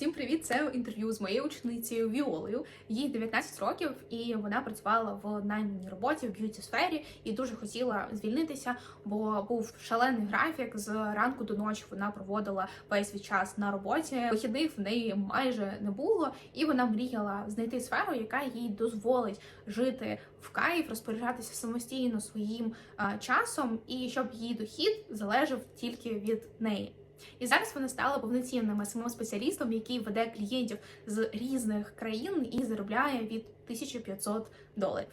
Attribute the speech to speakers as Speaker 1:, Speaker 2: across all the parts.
Speaker 1: Всім привіт! Це інтерв'ю з моєю ученицею Віолою. Їй 19 років, і вона працювала в найманій роботі в б'юті сфері і дуже хотіла звільнитися, бо був шалений графік з ранку до ночі. Вона проводила весь свій час на роботі. Вихідних в неї майже не було, і вона мріяла знайти сферу, яка їй дозволить жити в кайф, розпоряджатися самостійно своїм а, часом, і щоб її дохід залежав тільки від неї. І зараз вона стала повноцінним смм спеціалістом, який веде клієнтів з різних країн і заробляє від 1500 доларів.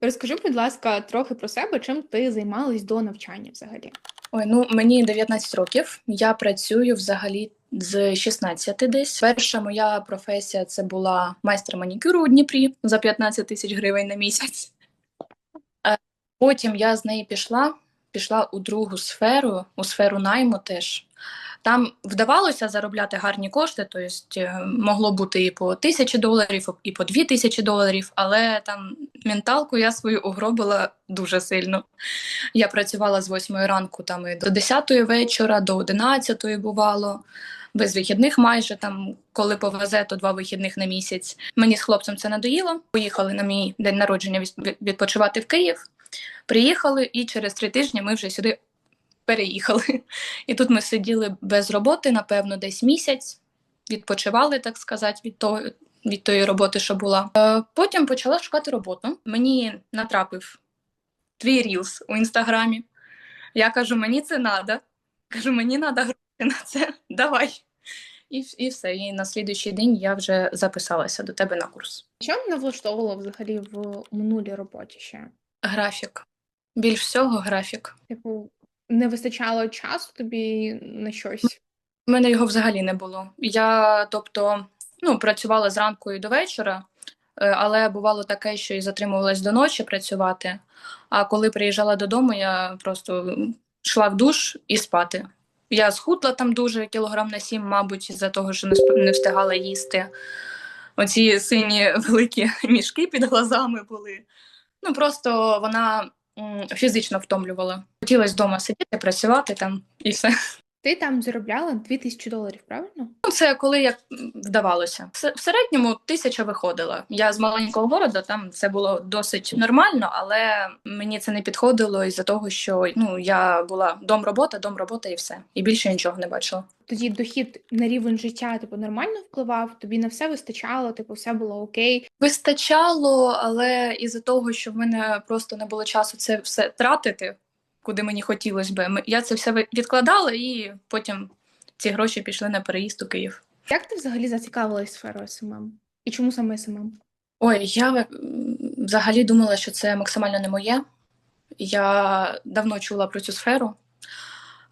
Speaker 1: Розкажи, будь ласка, трохи про себе, чим ти займалась до навчання взагалі.
Speaker 2: Ой, ну мені 19 років. Я працюю взагалі з 16 десь. Перша моя професія це була майстер манікюру у Дніпрі за 15 тисяч гривень на місяць. Е, Потім я з неї пішла, пішла у другу сферу, у сферу найму теж. Там вдавалося заробляти гарні кошти, тобто могло бути і по тисячі доларів, і по дві тисячі доларів, але там менталку я свою угробила дуже сильно. Я працювала з 8 ранку там і до 10 вечора, до 11 бувало, без вихідних майже там, коли повезе, то два вихідних на місяць. Мені з хлопцем це надоїло. Поїхали на мій день народження відпочивати в Київ. Приїхали, і через три тижні ми вже сюди переїхали. І тут ми сиділи без роботи, напевно, десь місяць, відпочивали, так сказати, від того. Від тої роботи, що була. Е, Потім почала шукати роботу. Мені натрапив твій рілс у інстаграмі. Я кажу, мені це надо. Кажу, мені треба гроші на це. Давай. І, і все. І на слідуючий день я вже записалася до тебе на курс.
Speaker 1: Що мене влаштовувало взагалі в минулій роботі ще?
Speaker 2: Графік. Більш всього графік.
Speaker 1: Типу, не вистачало часу тобі на щось?
Speaker 2: У мене його взагалі не було. Я, тобто, ну, працювала зранку і до вечора, е, але бувало таке, що і затримувалась до ночі працювати. А коли приїжджала додому, я просто йшла в душ і спати. Я схудла там дуже кілограм на сім, мабуть, із-за того, що не встигала їсти. Оці сині великі мішки під глазами були. Ну, просто вона фізично втомлювала. Хотілося вдома сидіти, працювати там і все.
Speaker 1: Ти там заробляла 2000 доларів, правильно?
Speaker 2: Ну, це коли як вдавалося. В середньому тисяча виходила. Я з маленького города, там це було досить нормально, але мені це не підходило із-за того, що ну я була дом робота, дом робота і все. І більше нічого не бачила.
Speaker 1: Тоді дохід на рівень життя типу нормально впливав, тобі на все вистачало, типу, все було окей.
Speaker 2: Вистачало, але із-за того, що в мене просто не було часу це все тратити, куди мені хотілося би. Я це все відкладала, і потім ці гроші пішли на переїзд у Київ.
Speaker 1: Як ти взагалі зацікавилась сферою СММ? І чому саме СММ?
Speaker 2: Ой, я взагалі думала, що це максимально не моє. Я давно чула про цю сферу,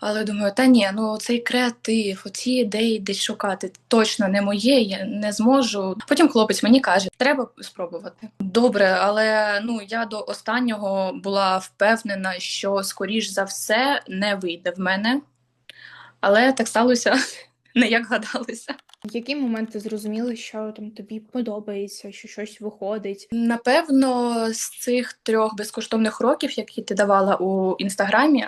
Speaker 2: але думаю, та ні, ну цей креатив, оці ідеї десь шукати точно не моє, я не зможу. Потім хлопець мені каже, треба спробувати. Добре, але ну я до останнього була впевнена, що скоріш за все не вийде в мене. Але так сталося не як гадалося.
Speaker 1: В який момент ти зрозуміла, що там тобі подобається, що щось виходить?
Speaker 2: Напевно, з цих трьох безкоштовних років, які ти давала у інстаграмі,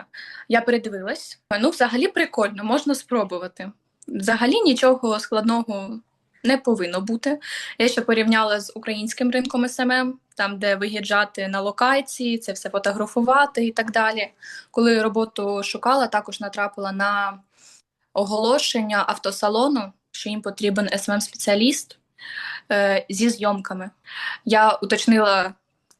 Speaker 2: я передивилась. Ну, взагалі прикольно, можна спробувати. Взагалі нічого складного не повинно бути. Я ще порівняла з українським ринком СММ, там, де виїжджати на локації, це все фотографувати і так далі. Коли роботу шукала, також натрапила на оголошення автосалону, що їм потрібен СММ-спеціаліст е, зі зйомками. Я уточнила,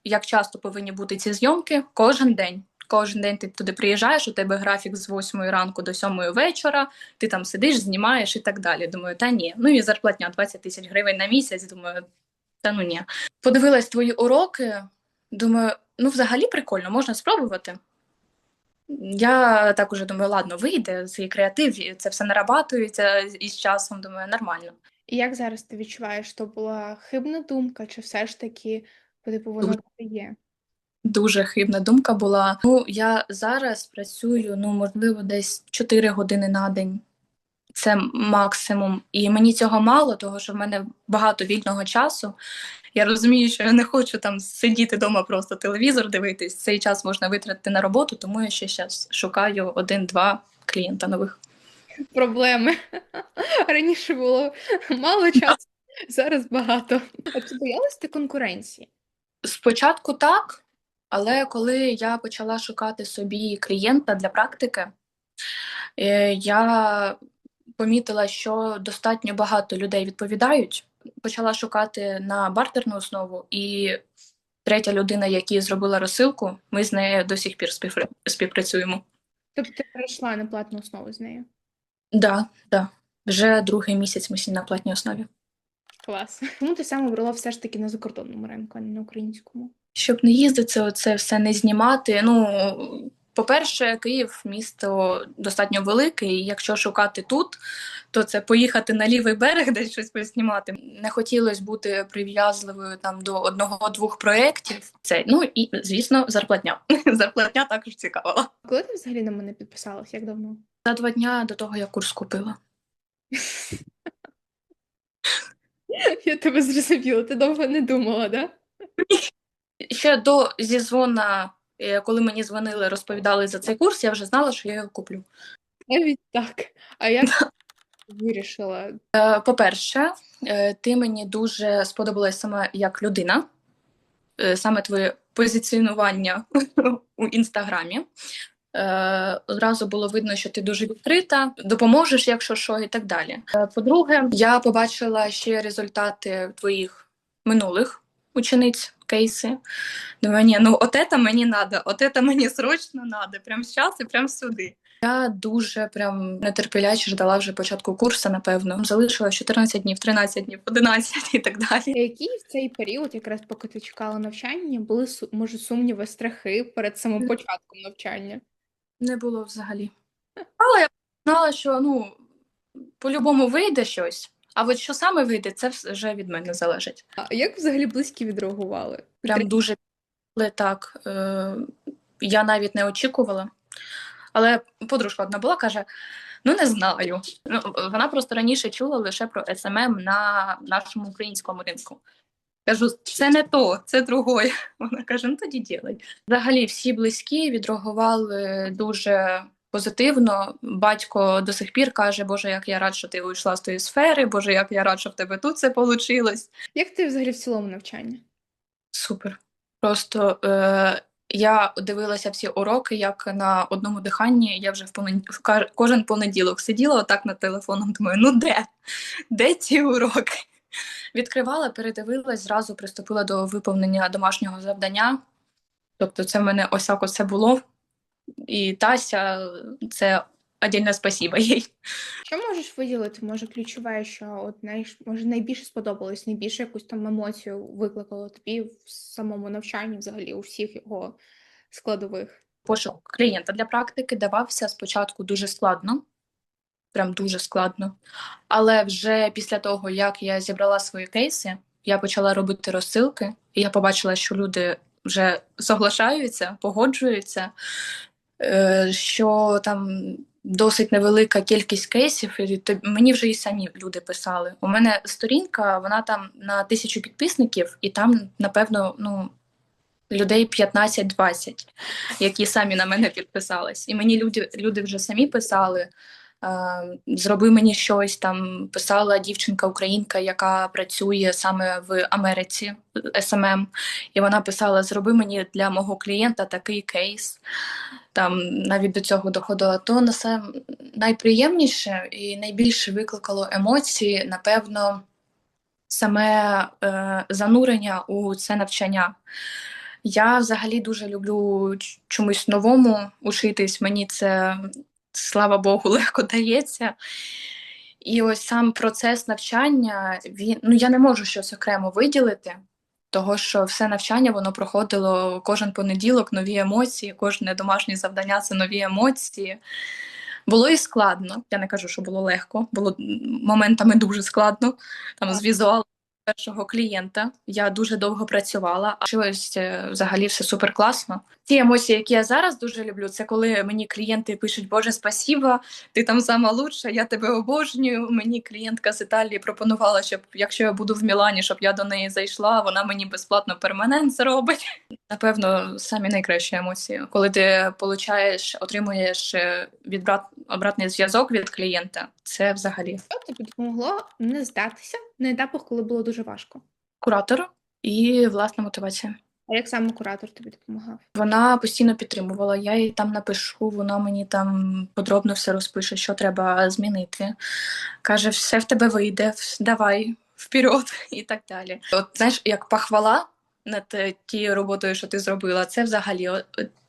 Speaker 2: як часто повинні бути ці зйомки кожен день. Кожен день ти туди приїжджаєш, у тебе графік з 8 ранку до 7 вечора, ти там сидиш, знімаєш і так далі. Думаю, та ні. Ну і зарплатня 20 тисяч гривень на місяць. Думаю, та ну ні. Подивилась твої уроки. Думаю, ну взагалі прикольно, можна спробувати. Я так уже думаю, ладно, вийде цей креатив, це все нарабатується із часом. Думаю, нормально.
Speaker 1: І як зараз ти відчуваєш, то була хибна думка, чи все ж таки, типу, воно є?
Speaker 2: Дуже хибна думка була. Ну, я зараз працюю, ну, можливо, десь 4 години на день. Це максимум. І мені цього мало, того що в мене багато вільного часу. Я розумію, що я не хочу там сидіти вдома, просто телевізор дивитись. Цей час можна витратити на роботу, тому я ще зараз шукаю один-два клієнта нових.
Speaker 1: проблеми. Раніше було мало часу, зараз багато. А чи боялась ти конкуренції?
Speaker 2: Спочатку так, але коли я почала шукати собі клієнта для практики, е, я помітила, що достатньо багато людей відповідають. Почала шукати на бартерну основу, і третя людина, яка зробила розсилку, ми з нею до сих пір співпра- співпрацюємо.
Speaker 1: Тобто ти перейшла на платну основу з нею?
Speaker 2: Да, да. Вже другий місяць ми з на платній основі.
Speaker 1: Клас. Чому ти саме обрала все ж таки на закордонному ринку, а не на українському?
Speaker 2: Щоб не їздити, оце все не знімати. Ну, по-перше, Київ місто достатньо велике, і якщо шукати тут, то це поїхати на лівий берег, десь щось поснімати. Не хотілося бути прив'язливою там до одного-двох проєктів. Це ну і звісно, зарплатня. Зарплатня також цікавила.
Speaker 1: Коли ти взагалі на мене підписалась? Як давно?
Speaker 2: За два дня до того я курс купила.
Speaker 1: Я тебе зрозуміла, ти довго не думала, да?
Speaker 2: Ще до зізвона, коли мені дзвонили, розповідали за цей курс, я вже знала, що я його куплю.
Speaker 1: Навіть так. А ти вирішила?
Speaker 2: Е, По-перше, е, ти мені дуже сподобалась саме як людина, е, саме твоє позиціонування у інстаграмі. Одразу було видно, що ти дуже відкрита, допоможеш, якщо що, і так далі. По-друге, я побачила ще результати твоїх минулих учениць, кейси. Думаю, ні, ну от це мені треба, от це мені срочно треба, прямо зараз і прямо сюди. Я дуже прям нетерпляче ждала вже початку курсу, напевно. Залишилось 14 днів, 13 днів, 11 і так далі.
Speaker 1: Які в цей період, якраз поки ти чекала навчання, були може сумніви, страхи перед самим початком навчання?
Speaker 2: Не було взагалі. Але я знала, що ну по-любому вийде щось, а от що саме вийде, це вже від мене залежить.
Speaker 1: А як взагалі близькі відреагували?
Speaker 2: Прям дуже але так. Е, я навіть не очікувала. Але подружка одна була, каже: ну не знаю. Ну, вона просто раніше чула лише про СММ на нашому українському ринку. Кажу, це не то, це другое. Вона каже: ну тоді ділай. Взагалі, всі близькі відреагували дуже позитивно. Батько до сих пір каже, Боже, як я рад, що ти вийшла з тої сфери, Боже, як я рад, що в тебе тут це вийшло.
Speaker 1: Як ти взагалі в цілому навчання?
Speaker 2: Супер. Просто е, я дивилася всі уроки, як на одному диханні. Я вже в понед... в кожен понеділок сиділа отак над телефоном. Думаю, ну де? Де ці уроки? Відкривала, передивилась, зразу приступила до виповнення домашнього завдання. Тобто, це в мене ось так оце було. І Тася, це отдельне спасіба їй.
Speaker 1: Що можеш виділити? Може, ключове, що от найш... може найбільше сподобалось, найбільше якусь там емоцію викликало тобі в самому навчанні, взагалі у всіх його складових?
Speaker 2: пошук клієнта для практики давався спочатку дуже складно, прям дуже складно. Але вже після того, як я зібрала свої кейси, я почала робити розсилки, і я побачила, що люди вже соглашаються, погоджуються, що там досить невелика кількість кейсів, і мені вже і самі люди писали. У мене сторінка, вона там на тисячу підписників, і там, напевно, ну. Людей 15-20, які самі на мене підписались. І мені люди, люди вже самі писали. Е, зроби мені щось там. Писала дівчинка-українка, яка працює саме в Америці СММ, і вона писала: Зроби мені для мого клієнта такий кейс. Там навіть до цього доходило. То на сам найприємніше і найбільше викликало емоції, напевно, саме е, занурення у це навчання. Я взагалі дуже люблю чомусь новому учитись. Мені це, слава Богу, легко дається. І ось сам процес навчання, він, ну я не можу щось окремо виділити, того що все навчання воно проходило кожен понеділок, нові емоції, кожне домашнє завдання це нові емоції. Було і складно. Я не кажу, що було легко, було моментами дуже складно. Там з візуалом першого клієнта. Я дуже довго працювала, а щось е, взагалі все супер класно. Ті емоції, які я зараз дуже люблю, це коли мені клієнти пишуть Боже, спасіба, ти там сама лучша, я тебе обожнюю. Мені клієнтка з Італії пропонувала, щоб якщо я буду в Мілані, щоб я до неї зайшла, вона мені безплатно перманент зробить. Напевно, самі найкращі емоції, коли ти получаєш, отримуєш е, відбрат, обратний зв'язок від клієнта, це взагалі
Speaker 1: тобі допомогло не здатися на етапах, коли було дуже важко?
Speaker 2: куратор і власна мотивація.
Speaker 1: А як саме куратор тобі допомагав?
Speaker 2: Вона постійно підтримувала. Я їй там напишу, вона мені там подробно все розпише, що треба змінити. Каже, все в тебе вийде, давай вперед і так далі. От знаєш, як похвала над е, тією роботою, що ти зробила, це взагалі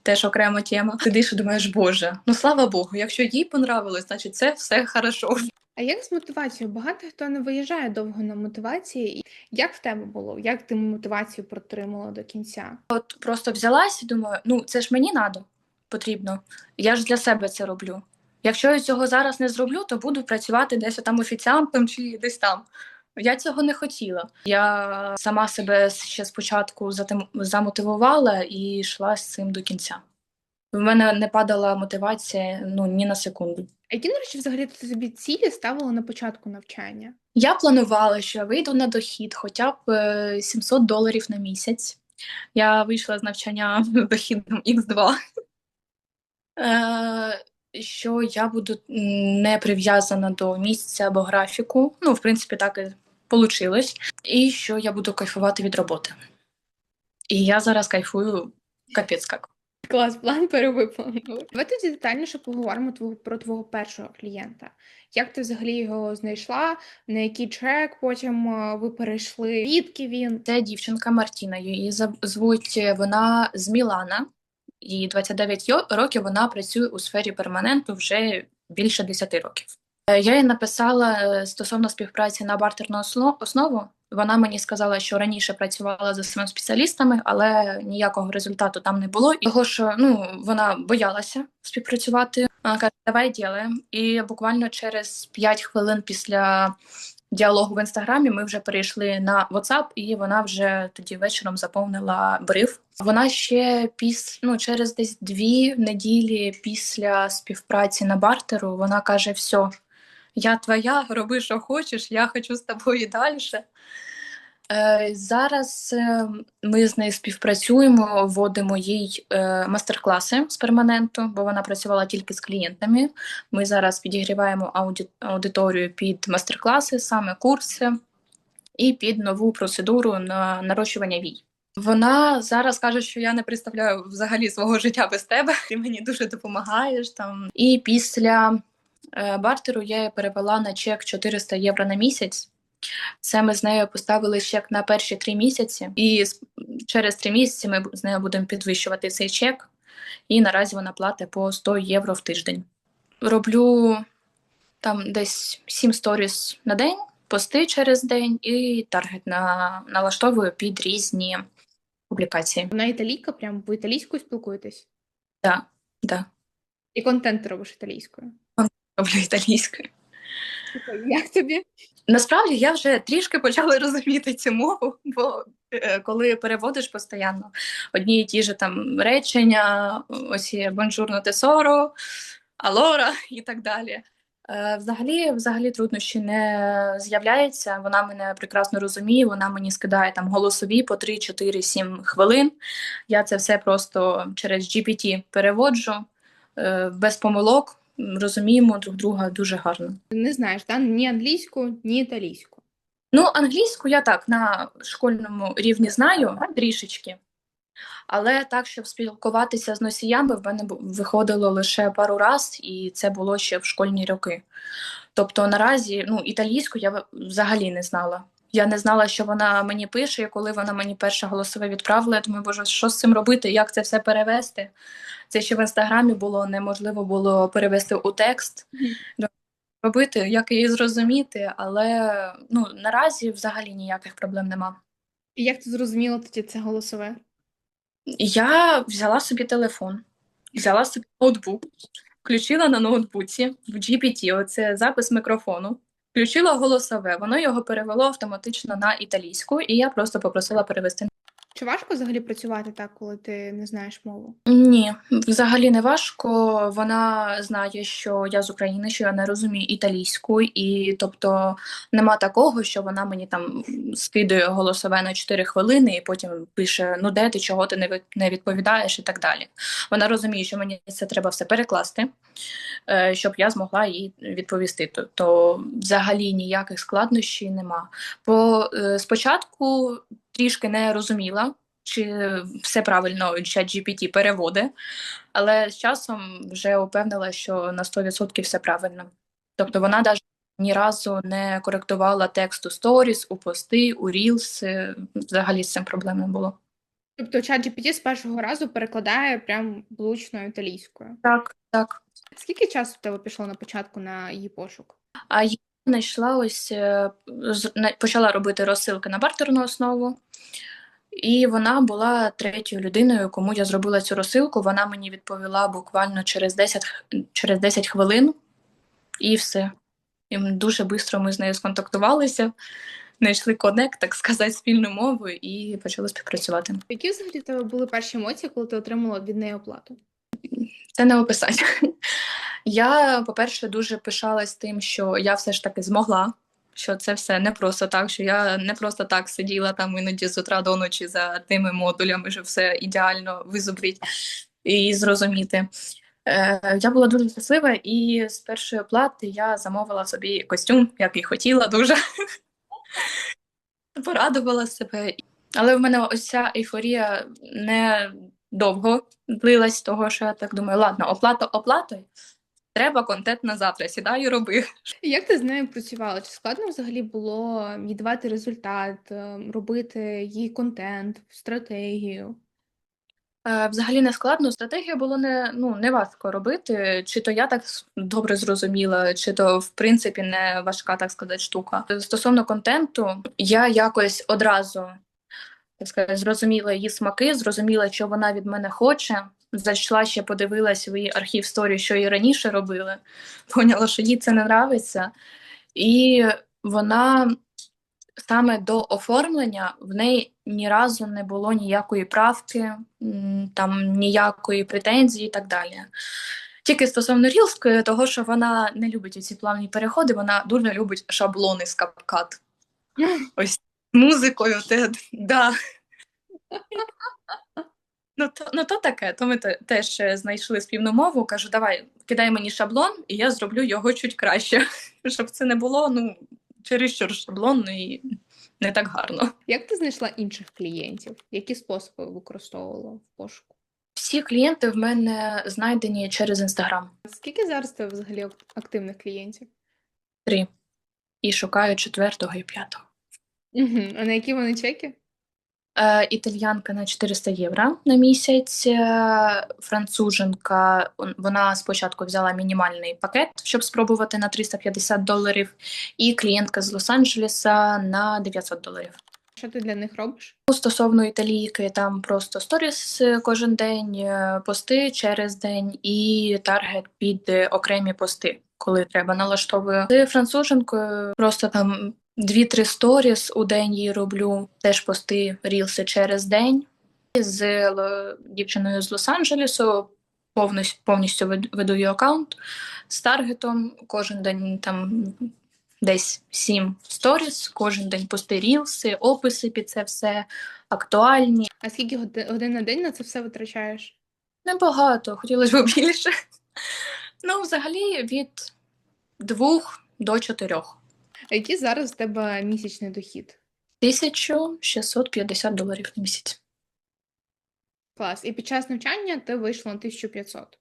Speaker 2: теж окрема тема. Сидиш і думаєш, Боже, ну слава Богу, якщо їй понравилось, значить це все хорошо.
Speaker 1: А як з мотивацією? Багато хто не виїжджає довго на мотивації. Як в тебе було? Як ти мотивацію протримала до кінця?
Speaker 2: От просто взялась і думаю, ну це ж мені надо, потрібно. Я ж для себе це роблю. Якщо я цього зараз не зроблю, то буду працювати десь там офіціантом чи десь там. Я цього не хотіла. Я сама себе ще спочатку замотивувала і йшла з цим до кінця. В мене не падала мотивація ну ні на секунду.
Speaker 1: А які, до речі, взагалі ти собі цілі ставила на початку навчання?
Speaker 2: Я планувала, що я вийду на дохід хоча б е, 700 доларів на місяць. Я вийшла з навчання з дохідом X2. Е, що я буду не прив'язана до місця або графіку. Ну, в принципі, так і вийшло. І що я буду кайфувати від роботи. І я зараз кайфую капець як.
Speaker 1: Клас, план перевиповнив. Давай тоді детальніше поговоримо твого, про твого першого клієнта. Як ти взагалі його знайшла? На який чек потім е, ви перейшли? Звідки він?
Speaker 2: Це дівчинка Мартіна. Її звуть е, вона з Мілана. Їй 29 йо- років. Вона працює у сфері перманенту вже більше 10 років. Е, Я їй написала стосовно співпраці на бартерну основу. Вона мені сказала, що раніше працювала з своїми спеціалістами, але ніякого результату там не було. І того, що ну вона боялася співпрацювати. Вона каже, давай ділаємо. І буквально через 5 хвилин після діалогу в інстаграмі ми вже перейшли на WhatsApp, і вона вже тоді вечором заповнила бриф. Вона ще піс... ну, через десь дві неділі після співпраці на бартеру вона каже: все, я твоя, роби, що хочеш, я хочу з тобою далі. Е, зараз е, ми з нею співпрацюємо, вводимо їй е, мастер-класи з перманенту, бо вона працювала тільки з клієнтами. Ми зараз підігріваємо аудиторію під мастер-класи, саме курси, і під нову процедуру на нарощування вій. Вона зараз каже, що я не представляю взагалі свого життя без тебе. Ти мені дуже допомагаєш там. І після бартеру я її перевела на чек 400 євро на місяць. Це ми з нею поставили чек на перші три місяці, і через три місяці ми з нею будемо підвищувати цей чек. І наразі вона платить по 100 євро в тиждень. Роблю там десь 7 сторіс на день, пости через день, і таргет на, налаштовую під різні публікації.
Speaker 1: Вона італійка, прям ви італійською спілкуєтесь?
Speaker 2: Да, да.
Speaker 1: І контент робиш італійською.
Speaker 2: Роблю італійською.
Speaker 1: Як тобі?
Speaker 2: Насправді я вже трішки почала розуміти цю мову, бо е, коли переводиш постійно одні і ті ж там речення, ось є бонжурно тесоро, алора і так далі. Е, Взагалі, взагалі труднощі не з'являється. Вона мене прекрасно розуміє. Вона мені скидає там голосові по 3, 4, 7 хвилин. Я це все просто через GPT переводжу е, без помилок. Розуміємо друг друга дуже гарно.
Speaker 1: Не знаєш, да? ні англійську, ні італійську.
Speaker 2: Ну, англійську я так на школьному рівні знаю трішечки. Але так, щоб спілкуватися з носіями, в мене виходило лише пару раз, і це було ще в школьні роки. Тобто наразі ну, італійську я взагалі не знала. Я не знала, що вона мені пише, і коли вона мені перше голосове відправила, я думаю, боже, що з цим робити, як це все перевести? Це ще в інстаграмі було неможливо було перевести у текст робити, як її зрозуміти, але ну наразі взагалі ніяких проблем нема.
Speaker 1: І як ти зрозуміла тоді це голосове?
Speaker 2: Я взяла собі телефон, взяла собі ноутбук, включила на ноутбуці в GPT, оце запис мікрофону, включила голосове, воно його перевело автоматично на італійську, і я просто попросила перевести.
Speaker 1: Чи важко взагалі працювати так, коли ти не знаєш мову?
Speaker 2: Ні, взагалі не важко. Вона знає, що я з України, що я не розумію італійську, і тобто нема такого, що вона мені там скидує голосове на 4 хвилини і потім пише: ну де ти, чого ти не відповідаєш, і так далі. Вона розуміє, що мені це треба все перекласти, е, щоб я змогла їй відповісти. Тобто, взагалі ніяких складнощів нема. По е, спочатку трішки не розуміла чи все правильно чат GPT переводить, але з часом вже упевнила, що на 100% все правильно. Тобто вона навіть ні разу не коректувала текст у сторіс, у пости, у Reels. е, Взагалі з цим проблем не було.
Speaker 1: Тобто ChatGPT з першого разу перекладає прям влучно італійською.
Speaker 2: Так, так.
Speaker 1: Скільки часу в тебе пішло на початку на її пошук?
Speaker 2: А я знайшла ось е, почала робити розсилки на бартерну основу. І вона була третьою людиною, кому я зробила цю розсилку. Вона мені відповіла буквально через 10, через 10 хвилин, і все. І дуже швидко ми з нею сконтактувалися, знайшли конект, так сказати, спільну мову і почали співпрацювати.
Speaker 1: Які взагалі тебе були перші емоції, коли ти отримала від неї оплату?
Speaker 2: Це не описати. Я, по-перше, дуже пишалась тим, що я все ж таки змогла, що це все не просто так, що я не просто так сиділа там іноді з утра до ночі за тими модулями, щоб все ідеально визубрити і зрозуміти. Е, я була дуже щаслива, і з першої оплати я замовила собі костюм, як і хотіла дуже. Порадувала себе. Але в мене ось ця ейфорія не довго длилась, того що я так думаю, ладно, оплата оплатою. Треба контент на завтра, сідай і роби.
Speaker 1: Як ти з нею працювала? Чи складно взагалі було їй давати результат, е, робити їй контент, стратегію?
Speaker 2: Е, Взагалі не складно. Стратегію було не, ну, не важко робити. Чи то я так добре зрозуміла, чи то в принципі не важка, так сказати, штука. Стосовно контенту, я якось одразу так сказати, зрозуміла її смаки, зрозуміла, що вона від мене хоче. Зайшла ще подивилась в її архів сторі, що і раніше робили. Поняла, що їй це не нравиться. І вона саме до оформлення в неї ні разу не було ніякої правки, там ніякої претензії і так далі. Тільки стосовно рілської, того, що вона не любить ці плавні переходи, вона дуже любить шаблони з капкат. Ось музикою, те, да. Ну то, ну, то таке, то ми теж е, знайшли спільну мову. Кажу, давай, кидай мені шаблон, і я зроблю його чуть краще, щоб це не було ну, чересчур шаблонно і не так гарно.
Speaker 1: Як ти знайшла інших клієнтів? Які способи використовувала в пошуку?
Speaker 2: Всі клієнти в мене знайдені через інстаграм.
Speaker 1: Скільки зараз тебе взагалі активних клієнтів?
Speaker 2: Три. І шукаю четвертого і п'ятого.
Speaker 1: Угу. А на які вони чеки?
Speaker 2: Е, італьянка на 400 євро на місяць. Е, француженка, вона спочатку взяла мінімальний пакет, щоб спробувати на 350 доларів, і клієнтка з Лос-Анджелеса на 900 доларів.
Speaker 1: Що ти для них робиш?
Speaker 2: Ну, Стосовно італійки, там просто сторіс е, кожен день, пости через день і таргет під окремі пости, коли треба налаштовую. З француженкою просто там дві-три сторіс у день їй роблю, теж пости рілси через день. З дівчиною з Лос-Анджелесу повністю, повністю вед- веду її аккаунт з таргетом. Кожен день там десь сім сторіс, кожен день пости рілси, описи під це все актуальні.
Speaker 1: А скільки годин на день на це все витрачаєш?
Speaker 2: Небагато, хотілося б більше. Ну, взагалі від двох до чотирьох.
Speaker 1: А який зараз в тебе місячний дохід?
Speaker 2: 1650 доларів на місяць.
Speaker 1: Клас. І під час навчання ти вийшла на 1500.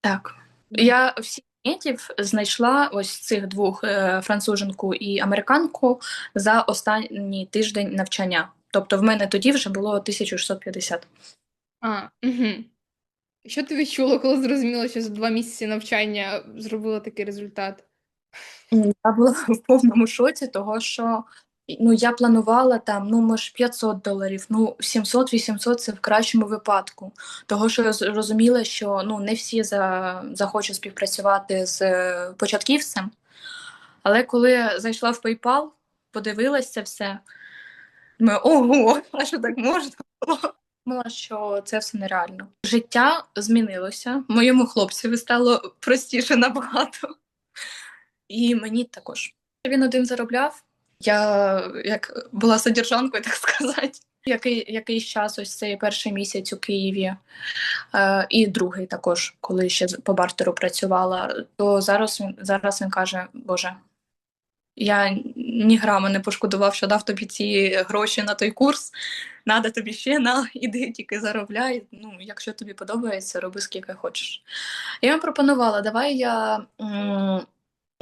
Speaker 2: Так. Я всіх клієнтів знайшла ось цих двох е, француженку і американку за останній тиждень навчання. Тобто в мене тоді вже було 1650.
Speaker 1: А, угу. Що ти відчула, коли зрозуміла, що за два місяці навчання зробила такий результат?
Speaker 2: Я була в повному шоці, того що ну, я планувала там, ну, може, 500 доларів, ну, 700-800 це в кращому випадку. Того, що я з- розуміла, що ну, не всі за, захочуть співпрацювати з е, початківцем. Але коли зайшла в PayPal, подивилася все, Думаю, ого, а що так можна було? Думала, що це все нереально. Життя змінилося. Моєму хлопцеві стало простіше набагато. І мені також. Він один заробляв. Я як була содержанкою, так сказати. Який, якийсь час, ось цей перший місяць у Києві, е, і другий також, коли ще по бартеру працювала, то зараз він зараз він каже: Боже, я ні грама не пошкодував, що дав тобі ці гроші на той курс. Надо тобі ще на іди, тільки заробляй. Ну, якщо тобі подобається, роби скільки хочеш. Я йому пропонувала, давай я м,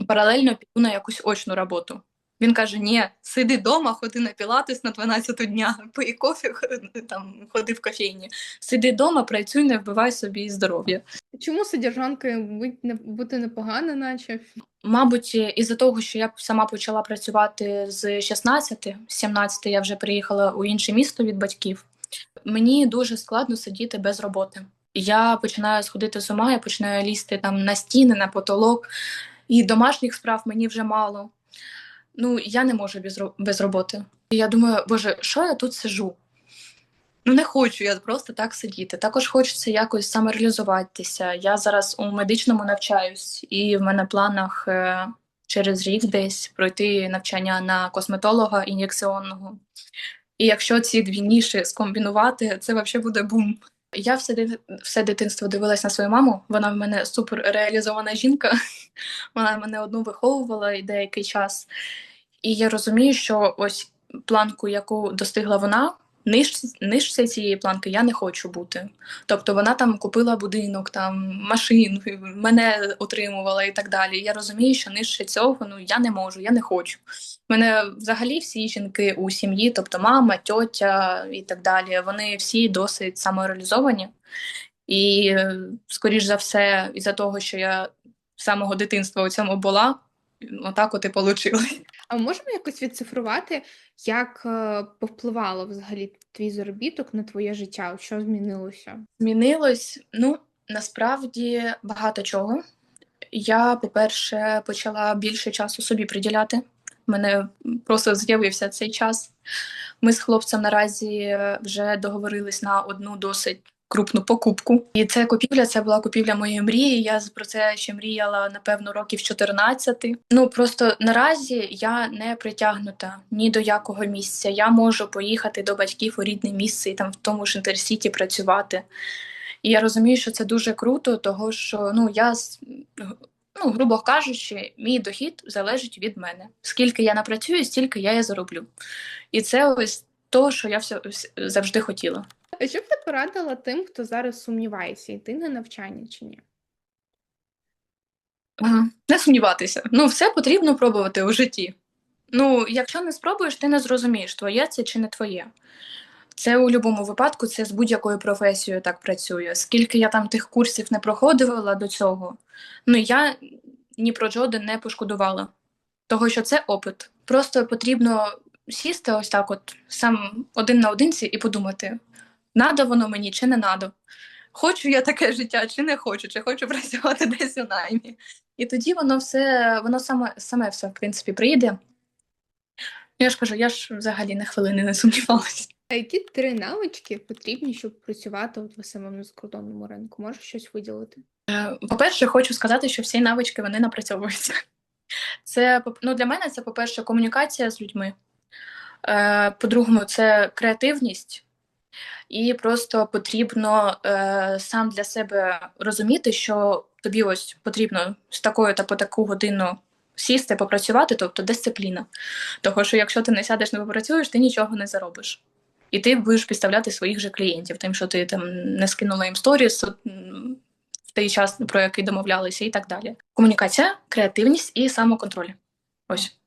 Speaker 2: паралельно піду на якусь очну роботу. Він каже: Ні, сиди вдома, ходи на пілатес на 12 дня, пий кофе, там, ходи в кофейні. Сиди вдома, працюй, не вбивай собі здоров'я.
Speaker 3: Чому содержанкою бути, не, бути непогано, наче?
Speaker 2: Мабуть, із-за того, що я сама почала працювати з 16, з 17 я вже приїхала у інше місто від батьків. Мені дуже складно сидіти без роботи. Я починаю сходити з ума, я починаю лізти там на стіни, на потолок, і домашніх справ мені вже мало. Ну, я не можу без, без роботи. І я думаю, боже, що я тут сижу? Ну, не хочу я просто так сидіти. Також хочеться якось самореалізуватися. Я зараз у медичному навчаюсь, і в мене в планах е, через рік десь пройти навчання на косметолога ін'єкціонного. І якщо ці дві ніші скомбінувати, це взагалі буде бум. Я все, все дитинство дивилась на свою маму. Вона в мене супер реалізована жінка. Вона мене одну виховувала і деякий час. І я розумію, що ось планку, яку достигла вона, ниж, нижче цієї планки я не хочу бути. Тобто вона там купила будинок, там машину, мене утримувала і так далі. Я розумію, що нижче цього ну я не можу, я не хочу. У мене взагалі всі жінки у сім'ї, тобто мама, тьотя і так далі, вони всі досить самореалізовані. І, е, скоріш за все, із-за того, що я з самого дитинства у цьому була, отак от і вийшло.
Speaker 3: А можемо якось відцифрувати, як е, повпливало взагалі твій заробіток на твоє життя? Що змінилося?
Speaker 2: Змінилось, ну, насправді багато чого. Я, по-перше, почала більше часу собі приділяти. У мене просто з'явився цей час. Ми з хлопцем наразі е, вже договорились на одну досить крупну покупку. І це купівля, це була купівля моєї мрії. Я про це ще мріяла, напевно, років 14. Ну просто наразі я не притягнута ні до якого місця. Я можу поїхати до батьків у рідне місце і там в тому ж інтерсіті працювати. І я розумію, що це дуже круто, того що ну я ну, грубо кажучи, мій дохід залежить від мене. Скільки я напрацюю, стільки я і зароблю. І це ось то, що я все, завжди хотіла.
Speaker 3: А що б ти порадила тим, хто зараз сумнівається, йти на навчання чи ні?
Speaker 2: Не сумніватися. Ну, все потрібно пробувати у житті. Ну, якщо не спробуєш, ти не зрозумієш, твоє це чи не твоє. Це у будь-якому випадку, це з будь-якою професією так працює. Скільки я там тих курсів не проходила до цього, ну я ні про жоден не пошкодувала. Того, що це опит. Просто потрібно сісти ось так, от сам один на одинці, і подумати, надо воно мені чи не надо. Хочу я таке життя, чи не хочу, чи хочу працювати десь у наймі. І тоді воно все, воно саме, саме все, в принципі, прийде. Я ж кажу, я ж взагалі на хвилини не сумнівалася.
Speaker 3: А які три навички потрібні, щоб працювати от в самому закордонному ринку? Можеш щось виділити?
Speaker 2: По-перше, хочу сказати, що всі навички вони напрацьовуються. Це ну, для мене це, по-перше, комунікація з людьми. Е, По-другому, це креативність, і просто потрібно е, сам для себе розуміти, що тобі ось потрібно з такою та по таку годину сісти, попрацювати, тобто дисципліна. Того, що якщо ти не сядеш, не попрацюєш, ти нічого не заробиш. І ти будеш підставляти своїх же клієнтів, тим, що ти там не скинула їм сторіс в той час, про який домовлялися, і так далі. Комунікація, креативність і самоконтроль. Ось.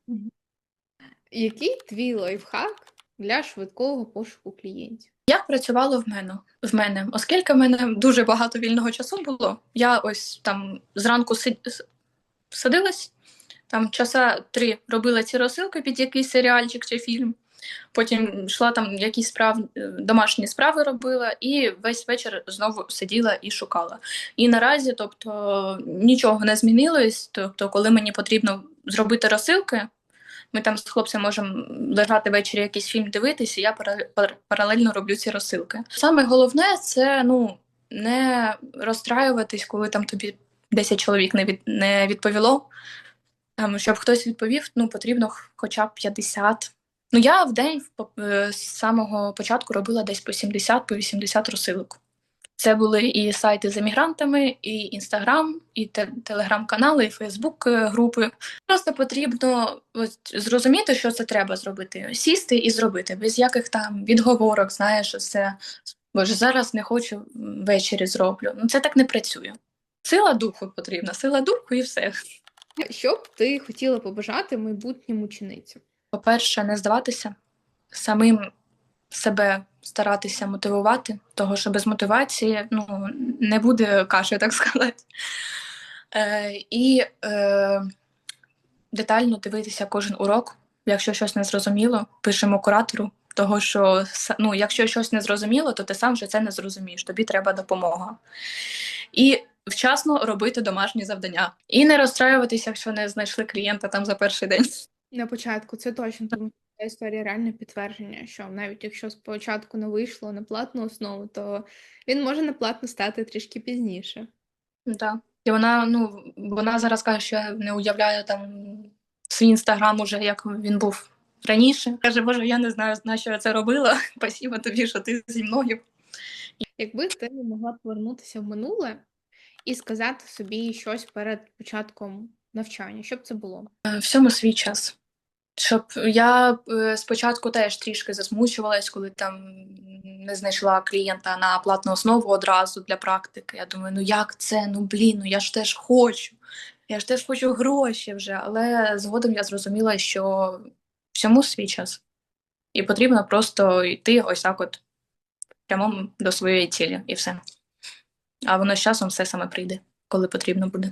Speaker 3: Який твій лайфхак для швидкого пошуку клієнтів?
Speaker 2: Як працювало в мене, в мене, оскільки в мене дуже багато вільного часу було, я ось там зранку садилась, там часа три робила ці розсилки під якийсь серіальчик чи фільм. Потім йшла там якісь справ, домашні справи робила, і весь вечір знову сиділа і шукала. І наразі, тобто, нічого не змінилось. Тобто, коли мені потрібно зробити розсилки, Ми там з хлопцем можемо лежати ввечері якийсь фільм дивитися, я пара- паралельно роблю ці розсилки. Саме головне це ну не розстраюватись, коли там тобі 10 чоловік не, від, не відповіло. Там, щоб хтось відповів, ну потрібно хоча б 50. Ну я в день е, з самого початку робила десь по 70 по 80 розсилок. Це були і сайти з емігрантами, і інстаграм, і телеграм-канали, і фейсбук е, групи. Просто потрібно от, зрозуміти, що це треба зробити. Сісти і зробити, без яких там відговорок, знаєш, це боже, зараз не хочу ввечері зроблю. Ну це так не працює. Сила духу потрібна, сила духу і все.
Speaker 3: Що б ти хотіла побажати майбутнім ученицям?
Speaker 2: По-перше, не здаватися, самим себе старатися мотивувати, того що без мотивації ну, не буде каші, так сказати. Е, і е, детально дивитися кожен урок. Якщо щось не зрозуміло, пишемо куратору, того що ну, якщо щось не зрозуміло, то ти сам вже це не зрозумієш, тобі треба допомога. І вчасно робити домашні завдання. І не розстраюватися, якщо не знайшли клієнта там за перший день.
Speaker 3: На початку це точно, тому ця історія реальне підтвердження, що навіть якщо спочатку не вийшло на платну основу, то він може на платну стати трішки пізніше.
Speaker 2: Да. І вона, ну, вона зараз каже, що я не уявляю там свій інстаграм уже, як він був раніше. Каже, Боже, я не знаю, на що я це робила. Спасибо тобі, що ти зі мною.
Speaker 3: Якби ти могла повернутися в минуле і сказати собі щось перед початком навчання, що б це було?
Speaker 2: Е, Всьому свій час. Щоб я е, спочатку теж трішки засмучувалась, коли там не знайшла клієнта на платну основу одразу для практики. Я думаю, ну як це? Ну блін, ну я ж теж хочу. Я ж теж хочу гроші вже. Але згодом я зрозуміла, що всьому свій час. І потрібно просто йти ось так, от прямому до своєї цілі, і все. А воно з часом все саме прийде, коли потрібно буде.